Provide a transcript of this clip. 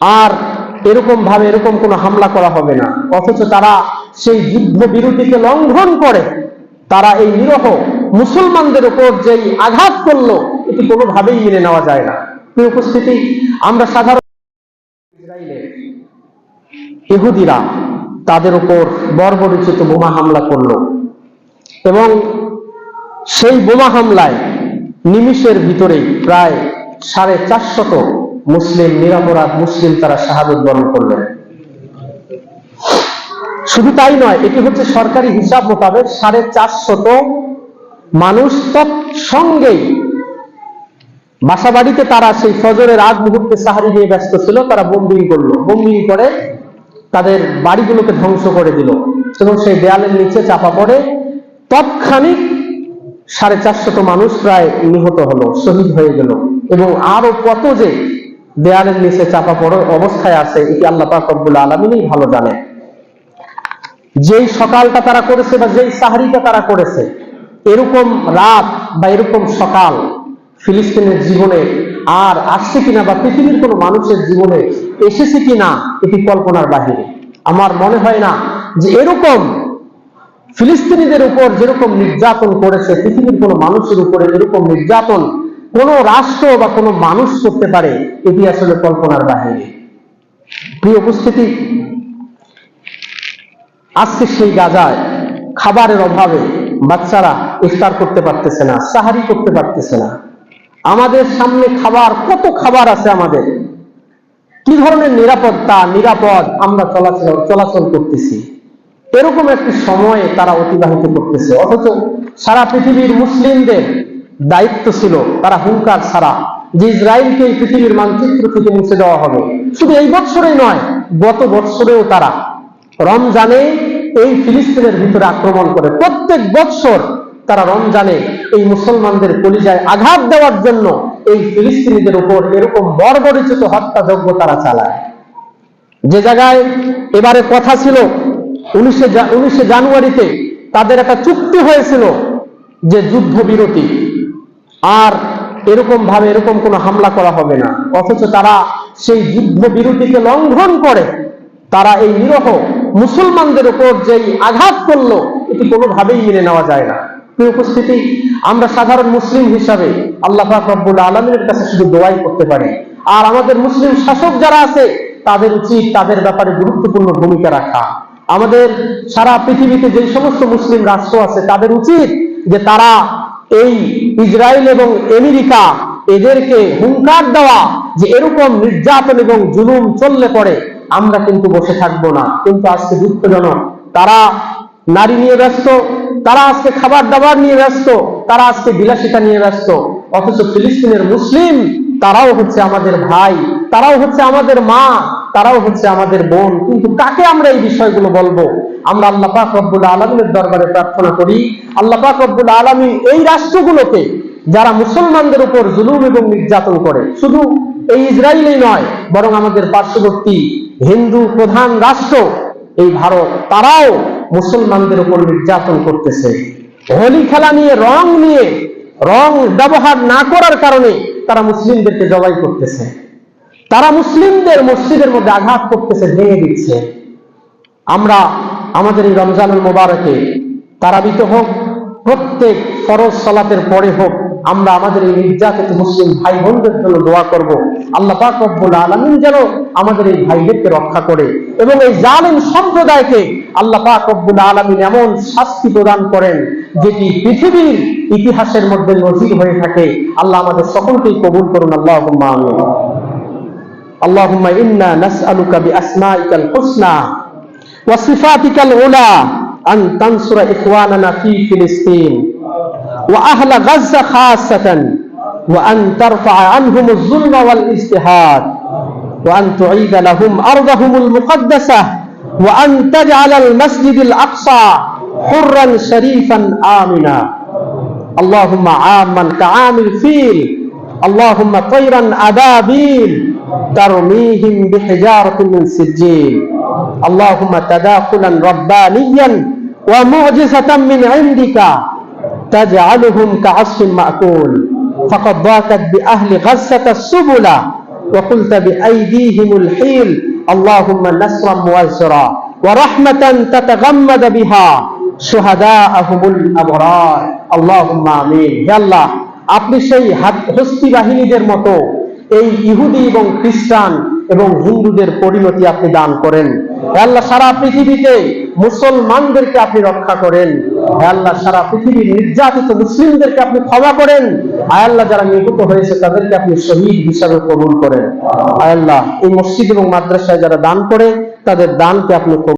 আর এরকম ভাবে এরকম কোনো হামলা করা হবে না। অথচ তারা সেই যুদ্ধ বিরতিকে লঙ্ঘন করে। তারা এই নিরহ মুসলমানদের উপর যেই আঘাত করল, এটি কোনোভাবেই মেনে নেওয়া যায় না। উপস্থিতি, আমরা সাধারণ ইহুদিরা তাদের উপর বর্বরিচিত বোমা হামলা করল এবং সেই বোমা হামলায় নিমিষের ভিতরেই প্রায় সাড়ে চারশত মুসলিম নিরাপরাধ মুসলিম তারা শাহাদত বরণ করলেন শুধু তাই নয়, এটি হচ্ছে সরকারি হিসাব মোতাবেক সাড়ে চারশত মানুষ তৎসঙ্গেই বাসা বাড়িতে তারা সেই ফজরের আগ মুহূর্তে সাহারি নিয়ে ব্যস্ত ছিল, তারা বোম্বিং করল। বোম্বিং করে তাদের বাড়িগুলোকে ধ্বংস করে দিল এবং সেই দেয়ালের নিচে চাপা পড়ে তৎক্ষণিক সাড়ে চারশত মানুষ প্রায় নিহত হলো, শহীদ হয়ে গেল এবং আরও কত যে দেয়ালের নিচে চাপা পড়ে অবস্থায় আছে, এটি আল্লাহ পাক রব্বুল আলমিনই ভালো জানে। যেই সকালটা তারা করেছে বা যেই সাহারিটা তারা করেছে, এরকম রাত বা এরকম সকাল ফিলিস্তিনের জীবনে আর আসছে কিনা বা পৃথিবীর কোনো মানুষের জীবনে এসেছে কিনা, এটি কল্পনার বাহিরে। আমার মনে হয় না যে এরকম ফিলিস্তিনিদের উপর যেরকম নির্যাতন করেছে, পৃথিবীর কোনো মানুষের উপরে এরকম নির্যাতন কোন রাষ্ট্র বা কোনো মানুষ করতে পারে, এটি আসলে কল্পনার বাহিরে প্রিয় উপস্থিতি, আজকে সেই গাজায় খাবারের অভাবে বাচ্চারা ইফতার করতে পারতেছে না, সাহারি করতে পারতেছে না। আমাদের সামনে খাবার, কত খাবার আছে আমাদের? কি ধরনের নিরাপত্তা, নিরাপদ আমরা চলাচল চলাচল করতেছি? এরকম একটি সময়ে তারা অতিবাহিত করতেছে। অথচ সারা পৃথিবীর মুসলিমদের দায়িত্ব ছিল তারা হুঙ্কার ছাড়া যে ইসরায়েলকে এই পৃথিবীর মানচিত্র থেকে মুছে দেওয়া হবে। শুধু এই বছরেই নয়, গত বছরেও তারা রমজানে এই ফিলিস্তিনের ভিতরে আক্রমণ করে। প্রত্যেক বৎসর তারা রমজানে এই মুসলমানদের কলিজায় আঘাত দেওয়ার জন্য এই ফিলিস্তিনিদের উপর এরকম বর্বরিচিত হত্যাযজ্ঞ তারা চালায়। যে জায়গায় এবারে কথা ছিল, উনিশে উনিশে জানুয়ারিতে তাদের একটা চুক্তি হয়েছিল যে যুদ্ধবিরতি। আর এরকম ভাবে এরকম কোনো হামলা করা হবে না। অথচ তারা সেই যুদ্ধ বিরতিকে লঙ্ঘন করে। তারা এই নিরহ মুসলমানদের উপর যেই আঘাত করল, এটি কোনোভাবেই মেনে নেওয়া যায় না। প্রিয় উপস্থিতি, আমরা সাধারণ মুসলিম হিসাবে আল্লাহ রব্বুল আলমীর কাছে শুধু দোয়াই করতে পারি। আর আমাদের মুসলিম শাসক যারা আছে, তাদের উচিত তাদের ব্যাপারে গুরুত্বপূর্ণ ভূমিকা রাখা। আমাদের সারা পৃথিবীতে যে সমস্ত মুসলিম রাষ্ট্র আছে, তাদের উচিত যে তারা এই ইসরায়েল এবং আমেরিকা এদেরকে হুঙ্কার দেওয়া যে এরকম নির্যাতন এবং জুলুম চললে পরে আমরা কিন্তু বসে থাকব না। কিন্তু আজকে দুঃখজনক, তারা নারী নিয়ে ব্যস্ত, তারা আজকে খাবার দাবার নিয়ে ব্যস্ত, তারা আজকে বিলাসিতা নিয়ে ব্যস্ত। অথচ ফিলিস্তিনের মুসলিম, তারাও হচ্ছে আমাদের ভাই, তারাও হচ্ছে আমাদের মা তারাও হচ্ছে আমাদের বোন। কিন্তু কাকে আমরা এই বিষয়গুলো বলব? আমরা আল্লাহ পাক রব্বুল আলমীর দরবারে প্রার্থনা করি। আল্লাহ পাক রব্বুল আলমী এই রাষ্ট্রগুলোকে, যারা মুসলমানদের উপর জুলুম এবং নির্যাতন করে, শুধু এই ইসরায়েলই নয়, বরং আমাদের পার্শ্ববর্তী হিন্দু প্রধান রাষ্ট্র, এই ভারত, তারাও মুসলমানদের উপর নির্যাতন করতেছে। হোলি খেলা নিয়ে, রং নিয়ে, রং ব্যবহার না করার কারণে তারা মুসলিমদেরকে জবাই করতেছে। তারা মুসলিমদের মসজিদের মধ্যে আঘাত করতেছে, ভেঙে দিচ্ছে। আমরা আমাদের এই রমজানুল মোবারকে তারাবিত হোক, প্রত্যেক ফরজ সালাতের পরে হোক, আমরা আমাদের এই নির্যাতিত মুসলিম ভাই বোনদের জন্য দোয়া করব। আল্লাহ পাক রব্বুল আলামিন যেন আমাদের এই ভাইদেরকে রক্ষা করে এবং এই জালিম সম্প্রদায়কে আল্লাহ পাক রব্বুল আলামিন এমন শাস্তি প্রদান করেন যেটি পৃথিবীর ইতিহাসের মধ্যে নজির হয়ে থাকে। আল্লাহ আমাদের সকলকেই কবুল করুন। আল্লাহ আমিন। اللهم إنا نسألك بأسمائك الحسنى وصفاتك العلى أن تنصر إخواننا في فلسطين وأهل غزة خاصة وأن ترفع عنهم الظلم والاجتهاد وأن تعيد لهم أرضهم المقدسة وأن تجعل المسجد الأقصى حرا شريفا آمنا. اللهم عاما كعام الفيل اللهم طيرا أبابيل ترميهم بحجارة من سجيل اللهم تداخلا ربانيا ومعجزة من عندك تجعلهم كعصف مأكول فقد ضاقت بأهل غزة السبل وقلت بأيديهم الحيل اللهم نصرا مؤثرا ورحمة تتغمد بها شهداءهم الأبرار اللهم آمين يا الله আপনি সেই হাত- হস্তি বাহিনীদের মতো এই ইহুদি এবং খ্রিস্টান এবং হিন্দুদের পরিণতি আপনি দান করেন। আল্লাহ, সারা পৃথিবীতে মুসলমানদেরকে আপনি রক্ষা করেন। আল্লাহ, সারা পৃথিবীর নির্যাতিত মুসলিমদেরকে আপনি ক্ষমা করেন। আয়াল্লাহ যারা নিহত হয়েছে তাদেরকে আপনি শহীদ হিসাবে কবুল করেন। আয়াল্লাহ এই মসজিদ এবং মাদ্রাসায় যারা দান করে, তাদের দানকে আপনি